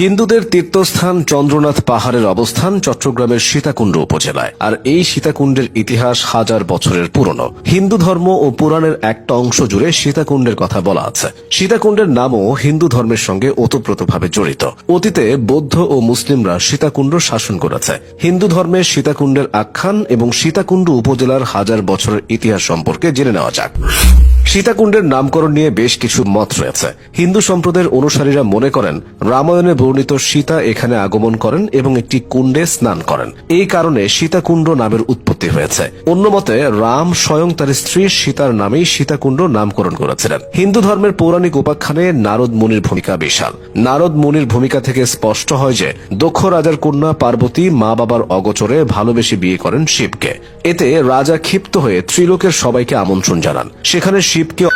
হিন্দুদের তীর্থস্থান চন্দ্রনাথ পাহাড়ের অবস্থান চট্টগ্রামের সীতাকুণ্ড উপজেলায়। আর এই সীতাকুণ্ডের ইতিহাস হাজার বছরের পুরনো। হিন্দু ধর্ম ও পুরাণের একটা অংশ জুড়ে সীতাকুণ্ডের কথা বলা আছে। সীতাকুণ্ডের নামও হিন্দু ধর্মের সঙ্গে ওতপ্রোতভাবে জড়িত। অতীতে বৌদ্ধ ও মুসলিমরা সীতাকুণ্ড শাসন করেছে। হিন্দু ধর্মের সীতাকুণ্ডের আখ্যান এবং সীতাকুণ্ড উপজেলার হাজার বছরের ইতিহাস সম্পর্কে জেনে নেওয়া যাক। সীতাকুণ্ডের নামকরণ নিয়ে বেশ কিছু মত রয়েছে। হিন্দু সম্প্রদায়ের অনুসারীরা মনে করেন, রামায়ণে বর্ণিত সীতা এখানে আগমন করেন এবং একটি কুণ্ডে স্নান করেন। এই কারণে সীতাকুণ্ড নামের উৎপত্তি হয়েছে। অন্য মতে, রাম স্বয়ং তার স্ত্রী সীতার নামেই সীতাকুণ্ড নামকরণ করেছিলেন। হিন্দু ধর্মের পৌরাণিক উপাখ্যানে নারদ মুনির ভূমিকা বিশাল। নারদ মুনির ভূমিকা থেকে স্পষ্ট হয় যে, দক্ষ রাজার কন্যা পার্বতী মা বাবার অগোচরে ভালোবেসে বিয়ে করেন শিবকে। এতে রাজা ক্ষিপ্ত হয়ে ত্রিলোকের সবাইকে আমন্ত্রণ জানান। সেখানে শিবকে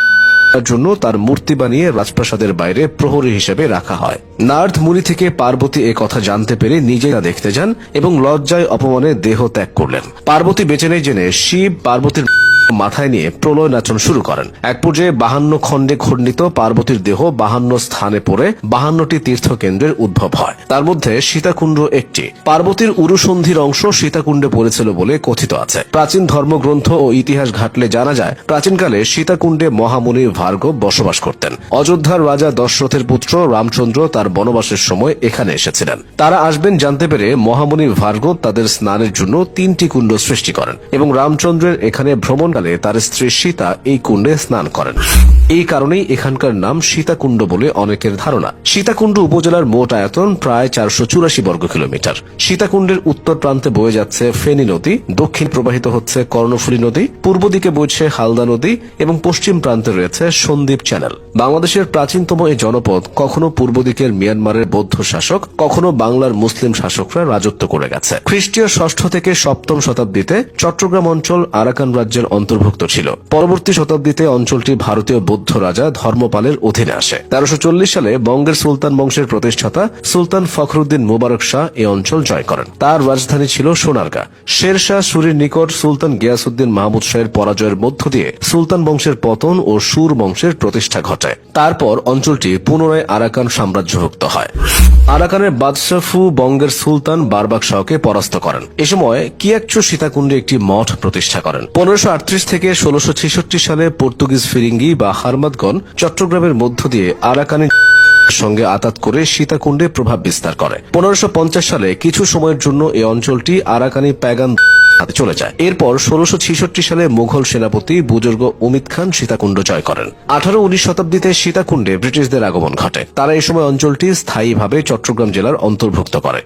জন্য তার মূর্তি বানিয়ে রাজপ্রাসাদের বাইরে প্রহরী হিসেবে রাখা হয়। নার্থ মুনি থেকে পার্বতী এ কথা জানতে পেরে নিজে তা দেখতে যান এবং লজ্জায় অপমানে দেহ ত্যাগ করলেন। পার্বতী বেঁচে নেই জেনে শিব পার্বতীর মাথায় নিয়ে প্রলয় নাচন শুরু করেন। এক পর্যায়ে বাহান্ন খণ্ডে খণ্ডিত পার্বতীর দেহ বাহান্ন স্থানে পড়ে বাহান্নটি তীর্থকেন্দ্রের উদ্ভব হয়। তার মধ্যে সীতাকুণ্ড একটি। পার্বতীর উরুসন্ধির অংশ সীতাকুণ্ডে পড়েছিল বলে কথিত আছে। প্রাচীন ধর্মগ্রন্থ ও ইতিহাস ঘাটলে জানা যায়, প্রাচীনকালে সীতাকুণ্ডে মহামুনি ভার্গব বসবাস করতেন। অযোধ্যার রাজা দশরথের পুত্র রামচন্দ্র তার বনবাসের সময় এখানে এসেছিলেন। তারা আসবেন জানতে পেরে মহামুনি ভার্গব তাদের স্নানের জন্য তিনটি কুণ্ড সৃষ্টি করেন এবং রামচন্দ্রের এখানে ভ্রমণকালে তার স্ত্রী সীতা এই কুণ্ডে স্নান করেন। এই কারণেই এখানকার নাম সীতাকুণ্ড বলে অনেকের ধারণা। সীতাকুণ্ড উপজেলার মোট আয়তন প্রায় চারশো চুরাশি বর্গ কিলোমিটার। সীতাকুণ্ডের উত্তর প্রান্তে বয়ে যাচ্ছে ফেনী নদী, দক্ষিণ প্রবাহিত হচ্ছে কর্ণফুলী নদী, পূর্ব দিকে বইছে হালদা নদী এবং পশ্চিম প্রান্তে রয়েছে সন্দ্বীপ চ্যানেল। বাংলাদেশের প্রাচীনতম এই জনপদ কখনো পূর্ব দিকের মিয়ানমারের বৌদ্ধ শাসক, কখনো বাংলার মুসলিম শাসকরা রাজত্ব করে গেছে। খ্রিস্টীয় ষষ্ঠ থেকে সপ্তম শতাব্দীতে চট্টগ্রাম অঞ্চল আরাকান রাজ্যের অন্তর্ভুক্ত ছিল। পরবর্তী শতাব্দীতে অঞ্চলটি ভারতীয় বৌদ্ধ রাজা ধর্মপালের অধীনে আসে। তেরোশো সালে বঙ্গের সুলতান বংশের প্রতিষ্ঠাতা সুলতান ফখরুদ্দিন মুবারক শাহ এই অঞ্চল জয় করেন। তার রাজধানী ছিল সোনারগাঁ। শের শাহ সুরির নিকট সুলতান গিয়াসুদ্দিন মাহমুদ শাহের পরাজয়ের মধ্য দিয়ে সুলতান বংশের পতন ও সুর বংশের প্রতিষ্ঠা ঘটায়। তারপর অঞ্চলটি পুনরায় আরাকান সাম্রাজ্যভুক্ত হয়। আরাকানের বাদশাফু বঙ্গের সুলতান বারবাক শাহকে পরাস্ত করেন। এ সময় কিয়াকচু সীতাকুণ্ডে একটি মঠ প্রতিষ্ঠা করেন। পনেরোশো থেকে ষোলোশো সালে পর্তুগিজ ফিরিঙ্গি বা হারমাদগণ চট্টগ্রামের মধ্য দিয়ে আরাকানি সঙ্গে আতাত করে সীতাকুণ্ডে প্রভাব বিস্তার করে। পনেরোশো সালে কিছু সময়ের জন্য এই অঞ্চলটি আরাকানি প্যাগান হাতে চলে যায়। এরপর ষোলোশো সালে মুঘল সেনাপতি বুজুর্গ উমিদ খান সীতাকুণ্ড জয় করেন। আঠারো উনিশ শতাব্দীতে সীতাকুণ্ডে ব্রিটিশদের আগমন ঘটে। তারা এই সময় অঞ্চলটি স্থায়ীভাবে চট্টগ্রাম জেলার অন্তর্ভুক্ত করে।